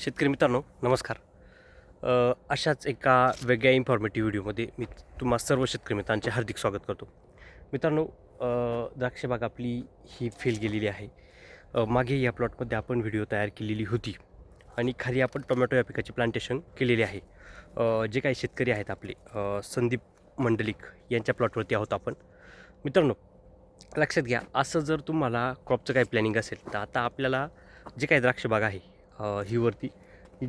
शेतकरी मित्रांनो नमस्कार. अशाच एका वेगळ्या इन्फॉर्मेटिव्ह व्हिडिओमध्ये मी तुम्हा सर्व शेतकरी मित्रांचे हार्दिक स्वागत करतो. मित्रांनो द्राक्षबाग आपली ही फेल गेलेली आहे. मागे या प्लॉटमध्ये आपण व्हिडिओ तयार केलेली होती आणि खाली आपण टोमॅटो या पिकाची प्लांटेशन केलेली आहे. जे काही शेतकरी आहेत आपले संदीप मंडलिक यांच्या प्लॉटवरती आहोत आपण. मित्रांनो लक्षात घ्या असं जर तुम्हाला क्रॉपचं काही प्लॅनिंग असेल तर आता आपल्याला जे काही द्राक्षबाग आहे ही वरती.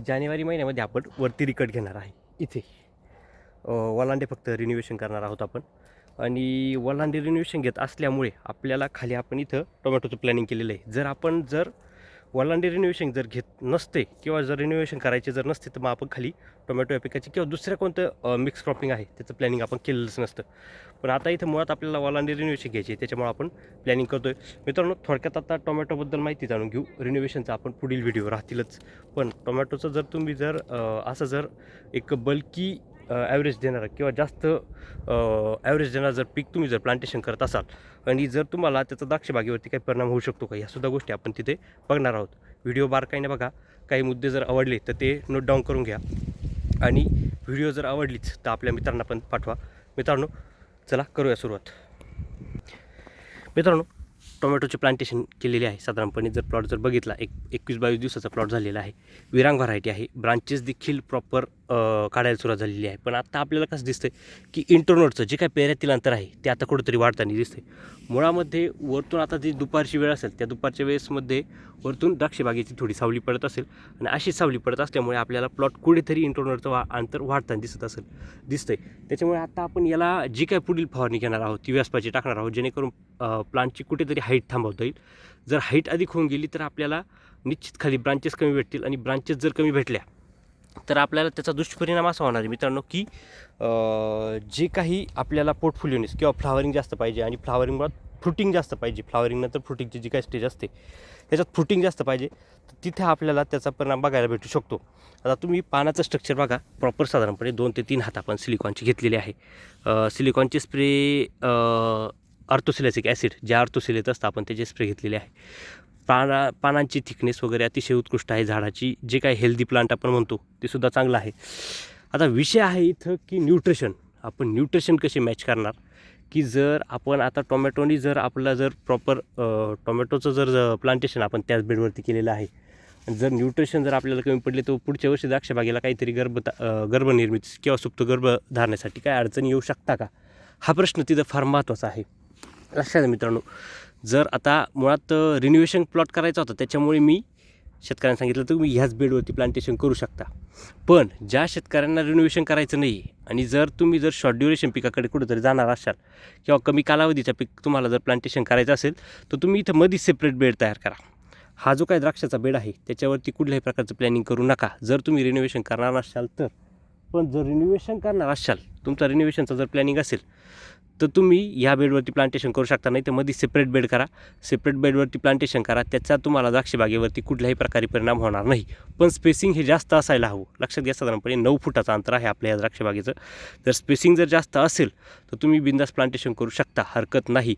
जानेवारी महिन्यामध्ये आपण वरती रिकट घेणार आहे. इथे. वलांडे फक्त रिन्युवेशन करणार आहोत आपण. आणि वलांडे रिन्युवेशन घेत असल्यामुळे आपल्याला खाली आपण इथं टोमॅटोचं प्लॅनिंग केलेलं आहे. जर आपण जर वलांडी रिनोव्हेशन जर घेत नसते किंवा जर रिनोव्हेशन करायचे जर नसते तर मग आपण खाली टोमॅटो या पिकाची किंवा दुसऱ्या कोणतं मिक्स क्रॉपिंग आहे त्याचं प्लॅनिंग आपण केलेलंच नसतं. पण आता इथं मुळात आपल्याला वलांडी रिनोव्हेशन घ्यायची आहे त्याच्यामुळे आपण प्लॅनिंग करतो आहे मित्रांनो थोडक्यात आता टोमॅटोबद्दल माहिती जाणून घेऊ. रिनोव्हेशनचा आपण पुढील व्हिडिओ राहतीलच. पण टोमॅटोचं जर तुम्ही जर असं जर एक बल्की ॲव्हरेज देणारं किंवा जास्त ॲव्हरेज देणारं जर पीक तुम्ही जर प्लांटेशन करत असाल आणि जर तुम्हाला त्याचा द्राक्षबागेवरती काही परिणाम होऊ शकतो का यासुद्धा गोष्टी आपण तिथे बघणार आहोत. व्हिडिओ बारकाईने बघा. काही मुद्दे जर आवडले तर ते नोट डाऊन करून घ्या. आणि व्हिडिओ जर आवडलीच तर आपल्या मित्रांना पण पाठवा. मित्रांनो चला करूया सुरुवात. मित्रांनो टोमॅटोचे प्लांटेशन केलेले आहे. साधारणपणे जर प्लॉट जर बघितला एक एकवीस बावीस दिवसाचा प्लॉट झालेला आहे. विरांग व्हरायटी आहे. ब्रांचेस देखील प्रॉपर काढायला सुरुवात झालेली आहे. पण आत्ता आपल्याला कसं दिसतं की इंटरनोडचं जे काय पेऱ्यातील अंतर आहे ते आता कुठंतरी वाढताना दिसते मुळामध्ये वरतून आता जी दुपारची वेळ असेल त्या दुपारच्या वेळेसमध्ये वरतून द्राक्षबागेची थोडी सावली पडत असेल आणि अशी सावली पडत असल्यामुळे आपल्याला प्लॉट कुठेतरी इंटरनोडचं वा अंतर वाढताना दिसत असेल दिसतंय. त्याच्यामुळे आता आपण याला जी काय पुढील फवारणी घेणार आहोत ती व्यासपाची टाकणार आहोत जेणेकरून प्लांटची कुठेतरी हाईट थांबवता येईल. जर हाईट अधिक होऊन गेली तर आपल्याला निश्चित खाली ब्रांचेस कमी भेटतील आणि ब्रांचेस जर कमी भेटल्या तर आपल्याला त्याचा दुष्परिणाम असा होणार आहे मित्रांनो की जे काही आपल्याला पोर्टफोलिओनेस किंवा फ्लावरिंग जास्त पाहिजे आणि फ्लावरिंग फ्रुटिंग जास्त पाहिजे. फ्लावरिंग नंतर फ्रुटिंगची जी काही स्टेज असते त्याच्यात फ्रुटिंग जास्त पाहिजे. तर तिथे आपल्याला त्याचा परिणाम बघायला भेटू शकतो. आता तुम्ही पानाचं स्ट्रक्चर बघा. प्रॉपर साधारणपणे दोन ते तीन हात आपण सिलिकॉनची घेतलेली आहे. सिलिकॉनचे स्प्रे अर्थोसिलॅसिक ॲसिड जे अर्थोसिलेत असतं आपण त्याचे स्प्रे घेतलेले आहे. पाना पानांची थिकनेस वगैरे अतिशय उत्कृष्ट आहे झाडाची. जे काही हेल्दी प्लांट आपण म्हणतो ते सुद्धा चांगलं आहे. आता विषय आहे इथं की न्यूट्रिशन आपण न्यूट्रिशन कसे मॅच करणार? की जर आपण आता टोमॅटोनी जर आपला जर प्रॉपर टोमॅटोचं जर प्लांटेशन आपण त्याच बेडवरती केलेलं आहे. जर न्यूट्रिशन जर आपल्याला कमी पडले तर पुढच्या वर्षी द्राक्षबागेला काहीतरी गर्भ गर्भनिर्मिती किंवा सुप्त गर्भ धारण्यासाठी काय अडचणी येऊ शकता का? हा प्रश्न तिथं फार महत्त्वाचा आहे. लक्षात मित्रांनो. जर आता मुळात रिन्युवेशन प्लॉट करायचा होता त्याच्यामुळे मी शेतकऱ्यांना सांगितलं तर तुम्ही ह्याच बेडवरती प्लांटेशन करू शकता. पण ज्या शेतकऱ्यांना रिनोव्हेशन करायचं नाही आणि जर तुम्ही जर शॉर्ट ड्युरेशन पिकाकडे कुठेतरी जाणार असाल किंवा कमी कालावधीचा पीक तुम्हाला जर प्लांटेशन करायचं असेल तर तुम्ही इथं मध्ये सेपरेट बेड तयार करा. हा जो काय द्राक्षाचा बेड आहे त्याच्यावरती कुठल्याही प्रकारचं प्लॅनिंग करू नका. जर तुम्ही रिनोव्हेशन करणार असाल तर. पण जर रिनोव्हेशन करणार असाल तुमचा रिनोव्हेशनचा जर प्लॅनिंग असेल तर तुम्ही या बेडवरती प्लांटेशन करू शकता नाही तर मध्ये सेपरेट बेड करा सेपरेट बेडवरती प्लांटेशन करा त्याचा तुम्हाला द्राक्षबागेवरती कुठल्याही प्रकारे परिणाम होणार नाही. पण स्पेसिंग हे जास्त असायला हवं. लक्षात घ्या साधारणपणे नऊ फुटाचं अंतर आहे आपल्या या द्राक्षबागेचं. जर स्पेसिंग जर जास्त असेल तर तुम्ही बिंदास प्लांटेशन करू शकता हरकत नाही.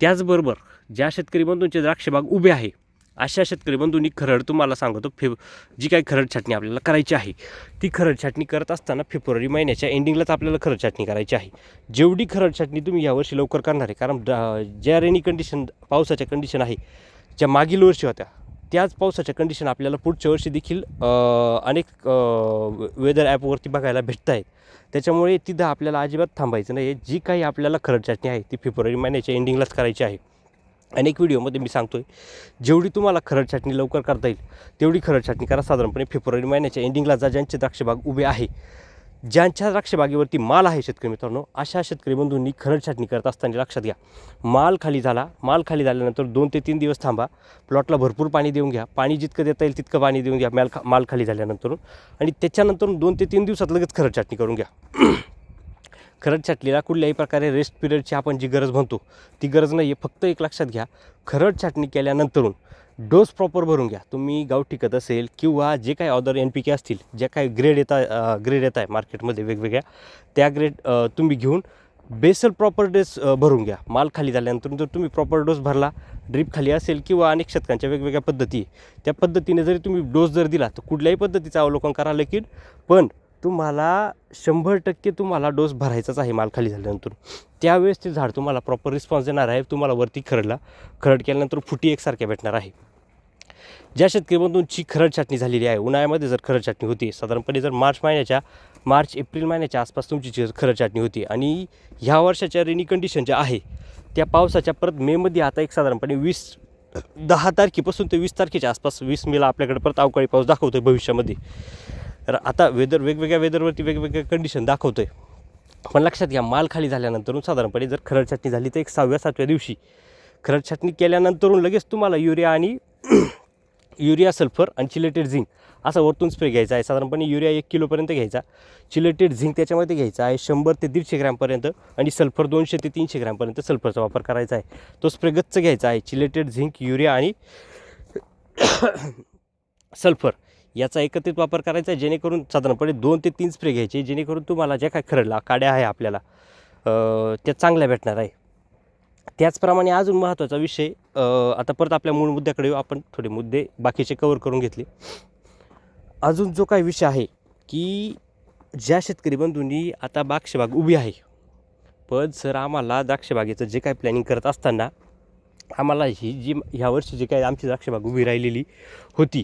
त्याचबरोबर ज्या शेतकरी बंधूंचे तुमचे द्राक्षबाग उभे आहे अशा शेतकरी बंधूंनी खरड तुम्हाला सांगतो फेब जी काही खरड छाटणी आपल्याला करायची आहे ती खरड छाटणी करत असताना फेब्रुवारी महिन्याच्या एंडिंगलाच आपल्याला खरड छाटणी करायची आहे. जेवढी खरड छाटणी तुम्ही यावर्षी लवकर करणार आहे कारण ज्या रेनी कंडिशन पावसाच्या कंडिशन आहे ज्या मागील वर्षी होत्या त्याच पावसाच्या कंडिशन आपल्याला पुढच्या वर्षी देखील अनेक वेदर ॲपवरती बघायला भेटत आहेत त्याच्यामुळे तिथं आपल्याला अजिबात थांबायचं नाही जी काही आपल्याला खरड छाटणी आहे ती फेब्रुवारी महिन्याच्या एंडिंगलाच करायची आहे. अनेक व्हिडिओमध्ये मी सांगतोय जेवढी तुम्हाला खरड छाटणी लवकर करता येईल तेवढी खरड छाटणी करा. साधारणपणे फेब्रुवारी महिन्याच्या एंडिंगला जा ज्यांचे द्राक्षबाग उभे आहे ज्यांच्या द्राक्षबागेवरती माल आहे शेतकरी मित्रांनो अशा शेतकरी बंधूंनी खरड छाटणी करत असताना लक्षात घ्या. माल खाली झाला माल खाली झाल्यानंतर दोन ते तीन दिवस थांबा. प्लॉटला भरपूर पाणी देऊन घ्या. पाणी जितकं देता येईल तितकं पाणी देऊन घ्या. माल खा माल खाली झाल्यानंतर आणि त्याच्यानंतर दोन ते तीन दिवसात लगेच खरड छाटणी करून घ्या. खरड छाटणीला कुठल्याही प्रकारे रेस्ट पिरियडची आपण जी गरज म्हणतो ती गरज नाही आहे फक्त एक लक्षात घ्या खरड छाटणी केल्यानंतरून डोस प्रॉपर भरून घ्या. तुम्ही गाव टिकत असेल किंवा जे काही ऑदर एन पी के असतील जे काही ग्रेड येता ग्रेड येत आहे मार्केटमध्ये वेगवेगळ्या त्या ग्रेड तुम्ही घेऊन बेसल प्रॉपर डोस भरून घ्या. माल खाली झाल्यानंतर जर तुम्ही प्रॉपर डोस भरला ड्रीप खाली असेल किंवा अनेक शतकांच्या वेगवेगळ्या पद्धती त्या पद्धतीने जरी तुम्ही डोस जर दिला तर कुठल्याही पद्धतीचं अवलोकन करा लेकिन पण तुम्हाला शंभर टक्के तुम्हाला डोस भरायचाच आहे माल खाली झाल्यानंतर. त्यावेळेस ते झाड तुम्हाला प्रॉपर रिस्पॉन्स देणार आहे. तुम्हाला वरती खरडला खरड केल्यानंतर फुटी एकसारख्या भेटणार आहे. ज्या शेतकरी बंधूंची खरड छाटणी झालेली आहे उन्हाळ्यामध्ये जर खरड छाटणी होती साधारणपणे जर मार्च महिन्याच्या मार्च एप्रिल महिन्याच्या आसपास तुमची जी खरड छाटणी होती आणि ह्या वर्षाच्या रेनी कंडिशन ज्या आहे त्या पावसाच्या परत मेमध्ये आता एक साधारणपणे वीस दहा तारखेपासून ते वीस तारखेच्या आसपास वीस मेला आपल्याकडे परत अवकाळी पाऊस दाखवतो आहे भविष्यामध्ये. आता वेदर वेगवेगळ्या वेदरवरती वेगवेगळ्या कंडिशन दाखवतो आहे पण लक्षात घ्या माल खाली झाल्यानंतर साधारणपणे जर खरड छाटणी झाली तर एक सहाव्या सातव्या दिवशी. खरड छाटणी केल्यानंतरून लगेच तुम्हाला युरिया आणि युरिया सल्फर आणि चिलेटेड झिंक असा वरतून स्प्रे घ्यायचा आहे. साधारणपणे युरिया एक किलोपर्यंत घ्यायचा. चिलेटेड झिंक त्याच्यामध्ये घ्यायचा आहे. शंभर ते दीडशे ग्रॅमपर्यंत आणि सल्फर दोनशे ते तीनशे ग्रॅमपर्यंत सल्फरचा वापर करायचा आहे. तो स्प्रे गच्च घ्यायचा आहे. चिलेटेड झिंक युरिया आणि सल्फर. याचा एकत्रित वापर करायचा आहे जेणेकरून साधारणपणे दोन ते तीन स्प्रे घ्यायचे जेणेकरून तुम्हाला ज्या काय खरडला काड्या आहे आपल्याला त्या चांगल्या भेटणार आहे. त्याचप्रमाणे अजून महत्त्वाचा विषय आता परत आपल्या मूळ मुद्द्याकडे आपण थोडे मुद्दे बाकीचे कवर करून घेतले. अजून जो काही विषय आहे की ज्या शेतकरी बंधूंनी आता द्राक्षबाग उभी आहे पण सर आम्हाला द्राक्षबागेचं जे काही प्लॅनिंग करत असताना आम्हाला ही जी ह्या वर्षी जी काही आमची द्राक्षबाग उभी राहिलेली होती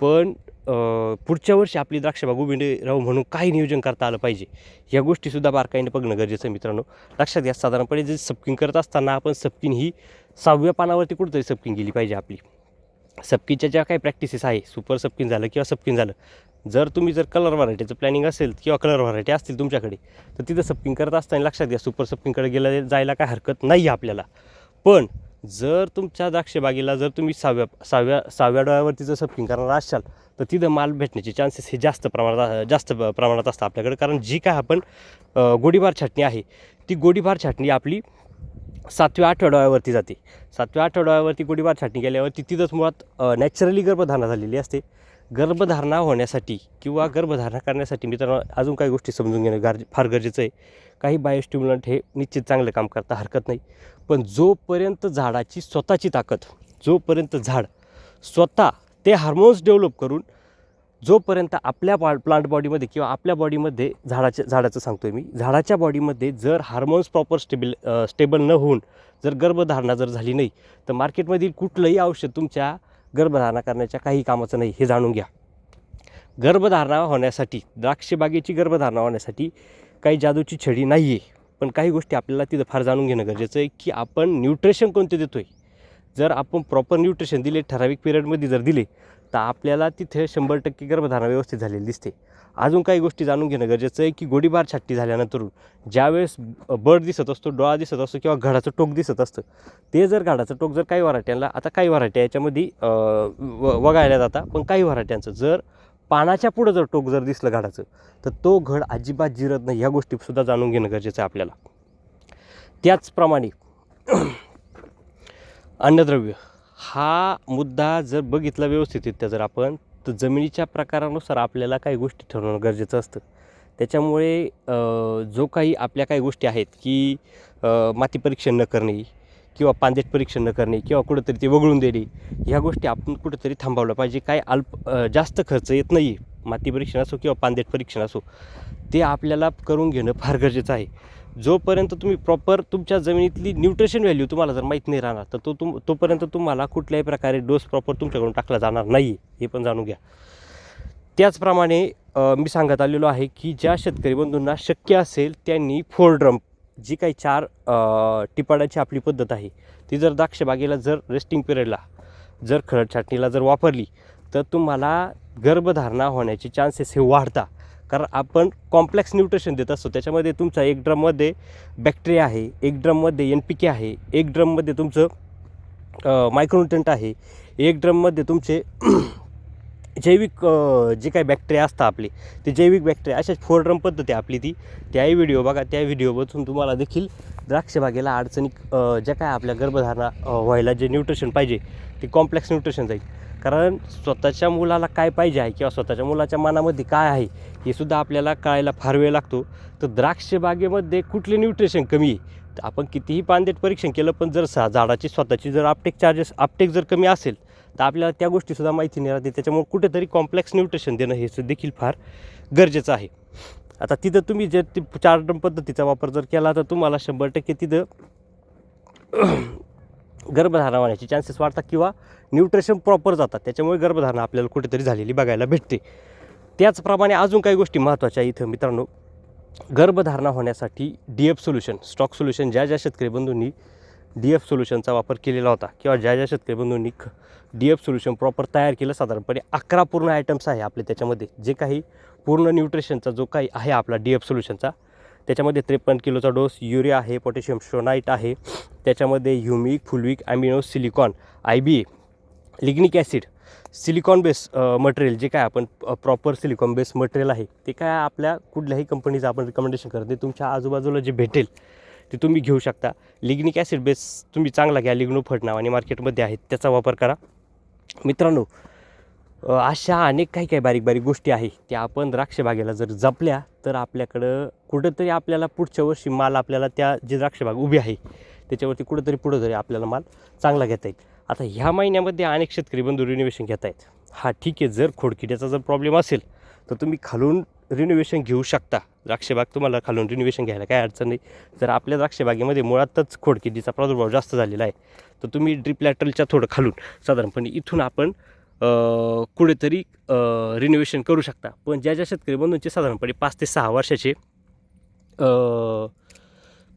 पण पुढच्या वर्षी आपली द्राक्षबाग उभी राहू म्हणून काय नियोजन करता आलं पाहिजे. या गोष्टीसुद्धा बारकाईने बघणं गरजेचं आहे मित्रांनो. लक्षात घ्या साधारणपणे जे सपकिंग करत असताना आपण सपकिंग ही सहाव्या पानावरती कुठंतरी सपकिंग गेली पाहिजे आपली. सपकीच्या ज्या काही प्रॅक्टिसेस आहे सुपर सपकिंग झालं किंवा सपकिंग झालं जर तुम्ही जर कलर व्हरायटीचं प्लॅनिंग असेल किंवा कलर व्हरायटी असतील तुमच्याकडे तर तिथं सपकिंग करत असताना लक्षात घ्या सुपर सपकिंगकडे गेलं जायला काय हरकत नाही आहे आपल्याला. पण जर तुमच्या द्राक्षबागेला जर तुम्ही सहाव्या सहाव्या सहाव्या डोळ्यावरती जर सपकिंग करणार असाल तर तिथं माल भेटण्याचे चान्सेस हे जास्त प्रमाणात जास्त प्रमाणात असतात आपल्याकडे. कारण जी काय आपण गोडीबार छाटणी आहे ती गोडीबार छाटणी आपली सातव्या आठवड्यावरती जाते. सातव्या आठवड्यावरती गोडीबार छाटणी केल्यावरती तिथंच मुळात नॅचरली गर्भधारणा झालेली असते. गर्भधारणा होण्यासाठी किंवा गर्भधारणा करण्यासाठी मित्रांनो अजून काही गोष्टी समजून घेणं गार फार गरजेचं आहे. काही बायोस्टिम्युलंट हे निश्चित चांगलं काम करता हरकत नाही. पण जोपर्यंत झाडाची स्वतःची ताकद जोपर्यंत झाड स्वतः ते हार्मोन्स डेव्हलप करून जोपर्यंत आपल्या पा प्लांट बॉडीमध्ये किंवा आपल्या बॉडीमध्ये झाडाच्या झाडाचं सांगतो आहे मी झाडाच्या बॉडीमध्ये जर हार्मोन्स प्रॉपर स्टेबल स्टेबल न होऊन जर गर्भधारणा जर झाली नाही तर मार्केटमधील कुठलंही औषध तुमच्या गर्भधारणा करण्याच्या काही कामाचं नाही हे जाणून घ्या. गर्भधारणा होण्यासाठी द्राक्षबागेची गर्भधारणा होण्यासाठी काही जादूची छडी नाही आहे पण काही गोष्टी आपल्याला तिथं फार जाणून घेणं गरजेचं आहे की आपण न्यूट्रिशन कोणते देतो आहे जर आपण प्रॉपर न्यूट्रिशन दिले ठराविक पिरियडमध्ये जर दिले तर आपल्याला तिथे शंभर टक्के गर्भधारणा व्यवस्थित झालेली दिसते. अजून काही गोष्टी जाणून घेणं गरजेचं आहे की गोडीबार छाट्टी झाल्यानंतर ज्यावेळेस बर्ड दिसत असतो डोळा दिसत असतो किंवा घडाचं टोक दिसत असतं ते जर घडाचं टोक जर काही वराट्यांना आता काही वराट्या याच्यामध्ये व वगाळल्या जातात पण काही वराट्यांचं जर पानाच्या पुढं जर टोक जर दिसलं घडाचं तर तो घड अजिबात जिरत नाही. ह्या गोष्टीसुद्धा जाणून घेणं गरजेचं आहे आपल्याला. त्याचप्रमाणे अन्नद्रव्य हा मुद्दा जर बघितला व्यवस्थितरित्या जर आपण तर जमिनीच्या प्रकारानुसार आपल्याला काही गोष्टी ठरवणं गरजेचं असतं. त्याच्यामुळे जो काही आपल्या काही गोष्टी आहेत की माती परीक्षण न करणे किंवा पांदेट परीक्षण न करणे किंवा कुठंतरी ते वगळून देणे ह्या गोष्टी आपण कुठंतरी थांबवल्या पाहिजे. काय अल्प जास्त खर्च येत नाही माती परीक्षण असो किंवा पांदेट परीक्षण असो ते आपल्याला करून घेणं फार गरजेचं आहे. जोपर्यंत तुम्ही प्रॉपर तुमच्या जमिनीतली न्यूट्रिशन व्हॅल्यू तुम्हाला जर माहीत नाही राहणार तर तो तुम तोपर्यंत तुम्हाला कुठल्याही प्रकारे डोस प्रॉपर तुमच्याकडून टाकला जाणार नाही हे पण जाणून घ्या. त्याचप्रमाणे मी सांगत आलेलो आहे की ज्या शेतकरी बंधूंना शक्य असेल त्यांनी फोर ड्रम जी काही चार टिपाड्याची टिपाडाची आपली पद्धत आहे ती जर द्राक्षबागेला जर रेस्टिंग पिरियडला जर खरड छाटणीला जर वापरली तर तुम्हाला गर्भधारणा होण्याचे चान्सेस हे वाढता. कारण आपण कॉम्प्लेक्स न्यूट्रिशन देत असतो त्याच्यामध्ये तुमचा एक ड्रममध्ये बॅक्टेरिया आहे एक ड्रममध्ये एन पी के आहे एक ड्रममध्ये तुमचं मायक्रोन्युट्रंट आहे एक ड्रममध्ये तुमचे जैविक जे काही बॅक्टेरिया असतात आपले ते जैविक बॅक्टेरिया अशाच फोर ड्रम पद्धती आपली ती. त्याही व्हिडिओ बघा त्या व्हिडिओमधून तुम्हाला देखील द्राक्षबागेला अडचणी ज्या काय आपल्या गर्भधारणा व्हायला जे न्यूट्रिशन पाहिजे ते कॉम्प्लेक्स न्यूट्रिशन जाईल. कारण स्वतःच्या मुलाला काय पाहिजे आहे किंवा स्वतःच्या मुलाच्या मनामध्ये काय आहे हे सुद्धा आपल्याला कळायला फार वेळ लागतो. तर द्राक्षबागेमध्ये कुठले न्यूट्रिशन कमी आहे? आपण कितीही पानदेट परीक्षण केलं पण जर सा झाडाची स्वतःची जर आपटेक चार्जेस आपटेक जर कमी असेल तर आपल्याला त्या गोष्टीसुद्धा माहिती नाही राहते. त्याच्यामुळे कुठेतरी कॉम्प्लेक्स न्यूट्रिशन देणं हे सुद्धा देखील फार गरजेचं आहे. आता तिथं तुम्ही जर ती चार्टम पद्धतीचा वापर जर केला तर तुम्हाला शंभर टक्के तिथं गर्भधारणा होण्याचे चान्सेस वाढतात किंवा न्यूट्रिशन प्रॉपर जातात. त्याच्यामुळे गर्भधारणा आपल्याला कुठेतरी झालेली बघायला भेटते. त्याचप्रमाणे अजून काही गोष्टी महत्त्वाच्या इथं मित्रांनो. गर्भधारणा होण्यासाठी D F solution stock solution ज्या ज्या शेतकरी बंधूंनी डी एफ सोल्युशनचा वापर केलेला होता. किंवा ज्या ज्या शेतकरी बंधूंनी डी एफ सोल्युशन प्रॉपर तयार केलं साधारणपणे अकरा पूर्ण आयटम्स आहे आपले त्याच्यामध्ये. जे काही पूर्ण न्यूट्रिशनचा जो काही आहे आपला डी एफ सोल्युशनचा त्याच्यामध्ये त्रेपन्न किलोचा डोस युरिया आहे पोटॅशियम शोनाईट आहे. त्याच्यामध्ये humic fulvic amino silicon I B A lignic acid silicon base material जे काय आपण प्रॉपर सिलिकॉन बेस मटेरियल आहे ते काय आपल्या कुठल्याही कंपनीचं आपण रिकमेंडेशन करत नाही. तुमच्या आजूबाजूला जे भेटेल ते तुम्ही घेऊ शकता. लिग्निक ॲसिड बेस तुम्ही चांगला घ्या लिग्नोफट नावाने मार्केटमध्ये आहेत त्याचा वापर करा. मित्रांनो अशा अनेक काही काही बारीक बारीक गोष्टी आहे त्या आपण द्राक्षबागेला जर जपल्या तर आपल्याकडं कुठंतरी आपल्याला पुढच्या वर्षी माल आपल्याला त्या जी द्राक्षबाग उभी आहे त्याच्यावरती कुठंतरी पुढं तरी आपल्याला माल चांगला घेता येईल. आता ह्या महिन्यामध्ये अनेक शेतकरी बंधू रिनोव्हेशन घेत आहेत. हा ठीक आहे जर खोडकिड्याचा जर प्रॉब्लेम असेल तर तुम्ही खालून रिनोव्हेशन घेऊ शकता. द्राक्षबाग तुम्हाला खालून रिनोव्हेशन घ्यायला काय अडचण नाही. जर आपल्या द्राक्षबागेमध्ये मुळातच खोडकिडीचा प्रादुर्भाव जास्त झालेला आहे तर तुम्ही ड्रिप लॅटरलच्या थोडं खालून साधारणपणे इथून आपण कुठेतरी रिनोव्हेशन करू शकता. पण ज्या ज्या शेतकरी बंधूंचे साधारणपणे पाच ते सहा वर्षाचे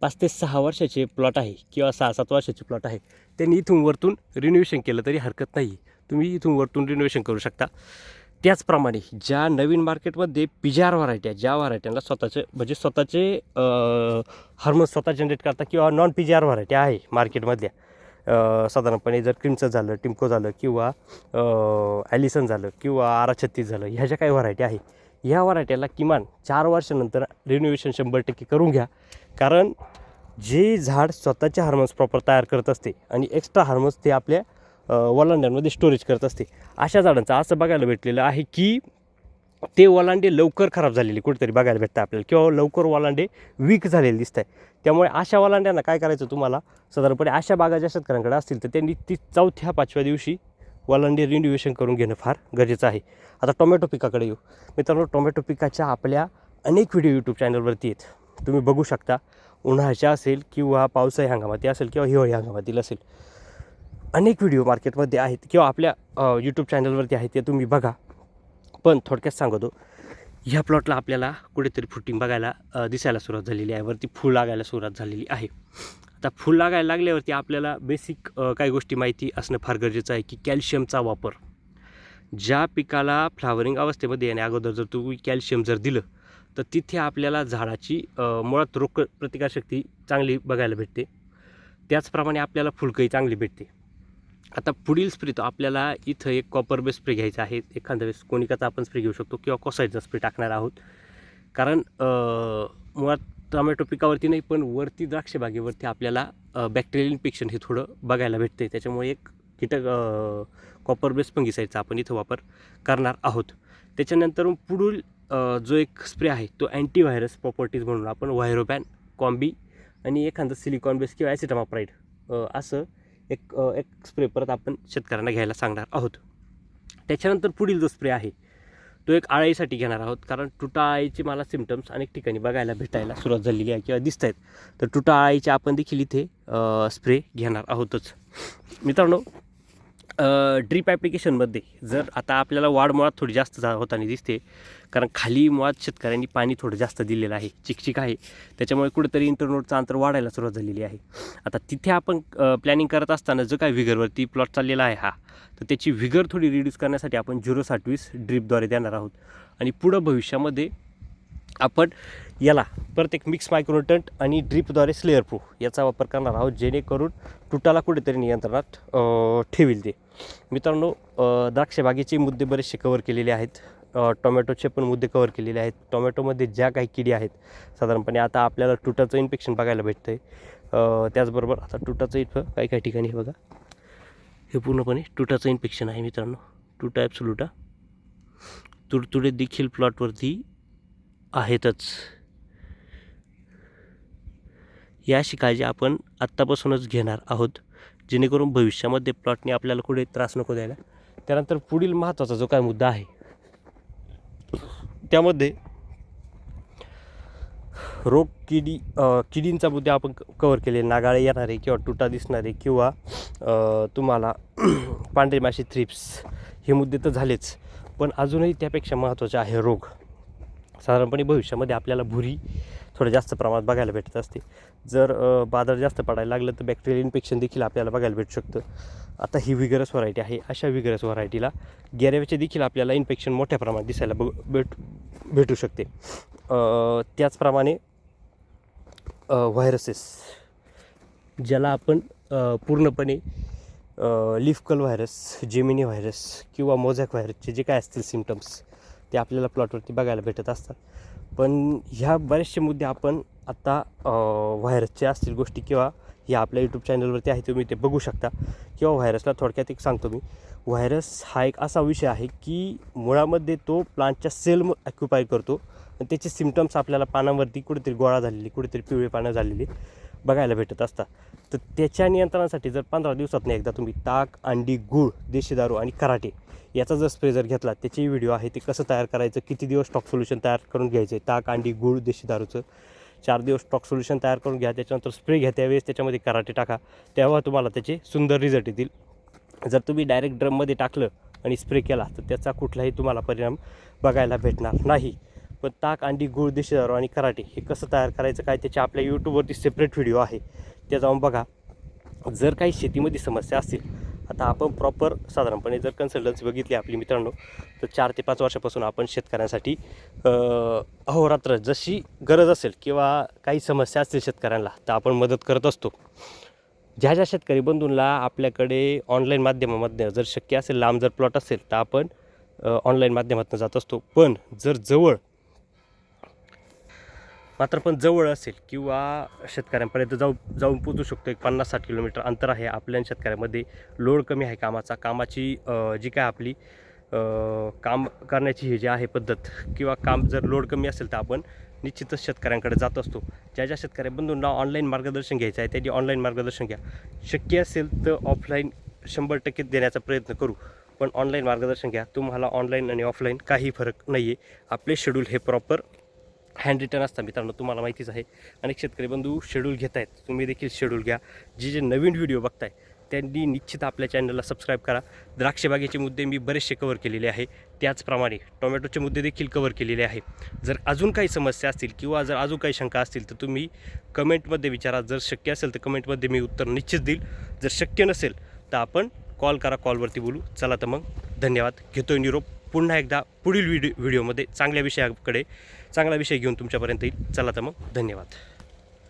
पाच ते सहा वर्षाचे प्लॉट आहे किंवा सहा सात वर्षाचे प्लॉट आहे त्यांनी इथून वरतून रिनोव्हेशन केलं तरी हरकत नाही. तुम्ही इथून वरतून रिनोव्हेशन करू शकता. त्याचप्रमाणे ज्या नवीन मार्केटमध्ये पिजार व्हरायटी आहे ज्या व्हरायट्यांना स्वतःचे म्हणजे स्वतःचे हार्मोन्स स्वतः जनरेट करता किंवा नॉन पिजार व्हरायटी आहे मार्केटमधल्या. साधारणपणे जर क्रिमचं झालं टिमको झालं किंवा ॲलिसन झालं किंवा आरा छत्तीस झालं ह्या ज्या काही व्हरायटी आहे ह्या व्हरायट्याला किमान चार वर्षानंतर रिनोव्हेशन शंभर टक्के करून घ्या. कारण जे झाड स्वतःचे हार्मोन्स प्रॉपर तयार करत असते आणि एक्स्ट्रा हार्मोन्स ते आपल्या वलांड्यांमध्ये स्टोरेज करत असते. अशा झाडांचं असं बघायला भेटलेलं आहे की ते वलांडे लवकर खराब झालेले कुठेतरी बघायला भेटतं आपल्याला. किंवा लवकर वलांडे वीक झालेले दिसत आहे त्यामुळे अशा वलांड्यांना काय करायचं तुम्हाला? साधारणपणे अशा बागा ज्या शेतकऱ्यांकडे असतील तर त्यांनी ती चौथ्या पाचव्या दिवशी वलांडे रिन्युवेशन करून घेणं फार गरजेचं आहे. आता टोमॅटो पिकाकडे येऊ. मित्रांनो टोमॅटो पिकाच्या आपल्या अनेक व्हिडिओ यूट्यूब चॅनलवरती आहेत. तुम्ही बघू शकता उन्हाळ्याच्या असेल किंवा पावसाळी हंगामातील असेल किंवा हिवाळी हंगामातील असेल. अनेक व्हिडिओ मार्केटमध्ये आहेत किंवा आपल्या यूट्यूब चॅनलवरती आहेत ते तुम्ही बघा. पण थोडक्यात सांगतो ह्या प्लॉटला आपल्याला कुठेतरी फुटिंग बघायला दिसायला सुरुवात झालेली आहे. वरती फूल लागायला सुरुवात झालेली आहे. आता फूल लागायला लागल्यावरती आपल्याला बेसिक काही गोष्टी माहिती असणं फार गरजेचं आहे की कॅल्शियमचा वापर. ज्या पिकाला फ्लावरिंग अवस्थेमध्ये येण्या अगोदर जर तुम्ही कॅल्शियम जर दिलं तर तिथे आपल्याला झाडाची मुळात रोग प्रतिकारशक्ती चांगली बघायला भेटते. त्याचप्रमाणे आपल्याला फुलकही चांगली भेटते. आता पुढील स्प्रे तो आपल्याला इथं एक कॉपर बेस स्प्रे घ्यायचा आहे. एखाद्या वेळेस कोणिकाचा आपण स्प्रे घेऊ शकतो किंवा कोसाईचा स्प्रे टाकणार आहोत. कारण मुळात टोमॅटो पिकावरती नाही पण वरती द्राक्षबागेवरती आपल्याला बॅक्टेरियल इन्फेक्शन हे थोडं बघायला भेटते त्याच्यामुळे एक कीटक कॉपर बेस फंगिसाईडचा आपण इथं वापर करणार आहोत. त्याच्यानंतर पुढील जो एक स्प्रे आहे तो अँटीव्हायरस प्रॉपर्टीज म्हणून आपण व्हायरोपॅन कॉम्बी आणि एखादं सिलिकॉन बेस किंवा ॲसिटामाप्राईड असं एक एक स्प्रे परत आपण शेतकऱ्यांना घ्यायला सांगणार आहोत. त्याच्यानंतर पुढील जो स्प्रे आहे तो एक आळीसाठी घेणार आहोत. कारण तुटा आळीचे मला सिमटम्स अनेक ठिकाणी बघायला भेटायला सुरुवात झालेली आहे किंवा दिसत आहेत. तर तुटा आळीचे आपण देखील इथे स्प्रे घेणार आहोतच. मित्रांनो ड्रीप ॲप्लिकेशनमध्ये जर आता आपल्याला वाढ मुळात थोडी जास्त जा होताना दिसते कारण खाली मुळात शेतकऱ्यांनी पाणी थोडं जास्त दिलेलं आहे चिकचिक आहे. त्याच्यामुळे कुठेतरी इंटरनोटचं अंतर वाढायला सुरुवात झालेली आहे. आता तिथे आपण प्लॅनिंग करत असताना जो काय विगरवरती प्लॉट चाललेला आहे हा तर त्याची विगर थोडी रिड्यूस करण्यासाठी आपण झिरो साठवीस ड्रीपद्वारे देणार आहोत. आणि पुढं भविष्यामध्ये आपण याला परत एक मिक्स मायक्रोटंट आणि ड्रीपद्वारे स्लेअर प्रो याचा वापर करणार आहोत जेणेकरून तुटाला कुठेतरी नियंत्रणात ठेवील ते. मित्रांनो द्राक्षबागेचे मुद्दे बरेचसे कवर केलेले आहेत. टोमॅटोचे पण मुद्दे कवर केलेले आहेत. टोमॅटोमध्ये ज्या काही किडी आहेत साधारणपणे आता आपल्याला तुटाचं इन्फेक्शन बघायला भेटतं आहे त्याचबरोबर आता तुटाचं इथं काही काही ठिकाणी हे बघा. हे पूर्णपणे तुटाचं इन्फेक्शन आहे मित्रांनो. तुटा ॲप्सुलुटा तुडतुडे देखील प्लॉटवरती आहेतच. ही अशी काळजी आपण आत्तापासूनच घेणार आहोत. जेणेकरून भविष्यामध्ये प्लॉटने आपल्याला कुठे त्रास नको द्यायला. त्यानंतर पुढील महत्त्वाचा जो काय मुद्दा आहे त्यामध्ये रोग किडी किडींचा मुद्दा आपण कवर केले नागाळे येणारे किंवा तुटा दिसणारे किंवा तुम्हाला पांढरे माशी थ्रिप्स हे मुद्दे तर झालेच. पण अजूनही त्यापेक्षा महत्त्वाचे आहे रोग. साधारणपणे भविष्यामध्ये आपल्याला भुरी थोडं जास्त प्रमाणात बघायला भेटत असते. जर बाजार जास्त पडायला लागलं तर बॅक्टेरियल इन्फेक्शन देखील आपल्याला बघायला भेटू शकतं. आता ही विगरस व्हरायटी आहे. अशा विगरस व्हरायटीला गॅरेवेचे देखील आपल्याला इन्फेक्शन मोठ्या प्रमाणात दिसायला बघ भेट भेटू शकते. त्याचप्रमाणे व्हायरसेस ज्याला आपण पूर्णपणे leaf curl virus gemini virus किंवा मोझॅक व्हायरसचे जे काय असतील सिमटम्स ते आपल्याला प्लॉटवरती बघायला भेटत असतात. पण ह्या बरेचसे मुद्दे आपण आत्ता व्हायरसच्या व्हायरसचे असतील गोष्टी किंवा ह्या आपल्या यूट्यूब चॅनलवरती आहे तुम्ही ते बघू शकता. किंवा व्हायरसला थोडक्यात एक सांगतो मी. व्हायरस हा एक असा विषय आहे की मुळामध्ये तो प्लांटच्या सेल ॲक्युपाय करतो. आणि त्याचे सिमटम्स आपल्याला पानांवरती कुठेतरी गोळा झालेली कुठेतरी पिवळे पानं झालेली. बघायला भेटत असतात तर त्याच्या नियंत्रणासाठी जर पंधरा दिवसातनं एकदा तुम्ही ताक अंडी गूळ देशी दारू आणि कराटे याचा जर स्प्रे जर घेतला त्याचे व्हिडिओ आहे ते कसं तयार करायचं किती दिवस स्टॉक सोल्युशन तयार करून घ्यायचं ताक अंडी गूळ देशी दारूचं? चार दिवस स्टॉक सोल्युशन तयार करून घ्या त्याच्यानंतर स्प्रे घ्या त्यावेळेस त्याच्यामध्ये कराटे टाका. तेव्हा तुम्हाला त्याचे सुंदर रिझल्ट येतील. जर तुम्ही डायरेक्ट ड्रममध्ये टाकलं आणि स्प्रे केला तर त्याचा कुठलाही तुम्हाला परिणाम बघायला भेटणार नाही. पण ताक अंडी गुळ देशी दारू आणि कराटे हे कसं तयार करायचं काय त्याच्या आपल्या यूट्यूबवरती सेपरेट व्हिडिओ आहे. ते जाऊन बघा. जर काही शेतीमध्ये समस्या असतील आता आपण प्रॉपर साधारणपणे जर कन्सल्टन्सी बघितली आपली मित्रांनो तर चार ते पाच वर्षापासून आपण शेतकऱ्यांसाठी अहोरात्र जशी गरज असेल किंवा काही समस्या असतील शेतकऱ्यांना तर आपण मदत करत असतो. ज्या ज्या शेतकरी बंधूंना आपल्याकडे ऑनलाईन माध्यमामधनं जर शक्य असेल लांब जर प्लॉट असेल तर आपण ऑनलाईन माध्यमातून जात असतो. पण जर जवळ मात्र पण जवळ असेल किंवा शेतकऱ्यांपर्यंत जाऊ जाऊन पोचू शकतो. एक पन्नास साठ किलोमीटर अंतर आहे आपल्या शेतकऱ्यांमध्ये शेतकऱ्यामध्ये. लोड कमी आहे कामाचा. कामाची जी काय आपली काम करण्याची ही जी आहे पद्धत किंवा काम जर लोड कमी असेल तर आपण निश्चितच शेतकऱ्यांकडे जात असतो. ज्या ज्या शेतकऱ्यांबंधूंना ऑनलाईन मार्गदर्शन घ्यायचं आहे त्यांनी ऑनलाईन मार्गदर्शन घ्या. शक्य असेल तर ऑफलाईन शंभर टक्के देण्याचा प्रयत्न करू. पण ऑनलाईन मार्गदर्शन घ्या. तुम्हाला ऑनलाईन आणि ऑफलाईन काही फरक नाही आहे आपले शेड्यूल हे प्रॉपर हँड रिटर्न असतात मित्रांनो तुम्हाला माहितीच आहे. अनेक शेतकरी बंधू शेड्यूल घेत आहेत. तुम्ही देखील शेड्यूल घ्या. जे जे नवीन व्हिडिओ बघताय त्यांनी निश्चित आपल्या चॅनलला सबस्क्राईब करा. द्राक्षबागेचे मुद्दे मी बरेचसे कवर केलेले आहे. त्याचप्रमाणे टोमॅटोचे मुद्दे देखील कवर केलेले आहे. जर अजून काही समस्या असतील किंवा जर अजून काही शंका असतील तर तुम्ही कमेंटमध्ये विचारा. जर शक्य असेल तर कमेंटमध्ये मी उत्तर निश्चित देईल. जर शक्य नसेल तर आपण कॉल करा कॉलवरती बोलू. चला तर मग धन्यवाद. घेतोय निरोप. पुन्हा एकदा पुढील व्हिडिओ व्हिडिओमध्ये चांगल्या विषयाकडे चांगला विषय घेऊन तुमच्यापर्यंत येईल. चला तर मग. धन्यवाद.